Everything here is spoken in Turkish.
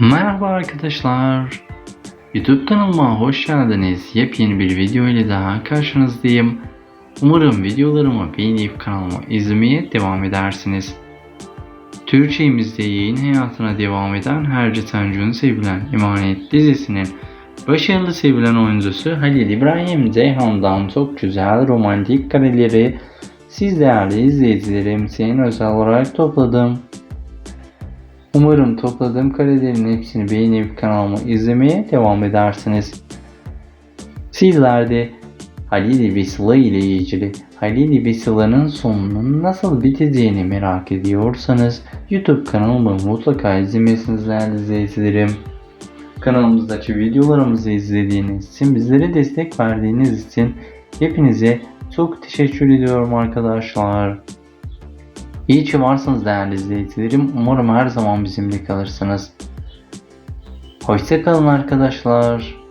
Merhaba arkadaşlar. YouTube kanalıma hoş geldiniz. Yepyeni bir video ile daha karşınızdayım. Umarım videolarımı beğenip kanalımı izlemeye devam edersiniz. Türkçemizde yayın hayatına devam eden Herci Tancu'nun sevilen Emanet dizisinin başarılı sevilen oyuncusu Halil İbrahim Ceyhan'dan çok güzel romantik kareleri siz değerli izleyicilerim için özel olarak topladım. Umarım topladığım karelerin hepsini beğenip kanalımı izlemeye devam edersiniz. Sizler de Halil ve ile ilgili Halil ve sonunun nasıl biteceğini merak ediyorsanız YouTube kanalımı mutlaka izlemesiniz değerli izleyicilerim. Kanalımızdaki videolarımızı izlediğiniz için, bizlere destek verdiğiniz için hepinize çok teşekkür ediyorum arkadaşlar. İyi ki varsınız değerli izleyicilerim. Umarım her zaman bizimle kalırsınız. Hoşçakalın arkadaşlar.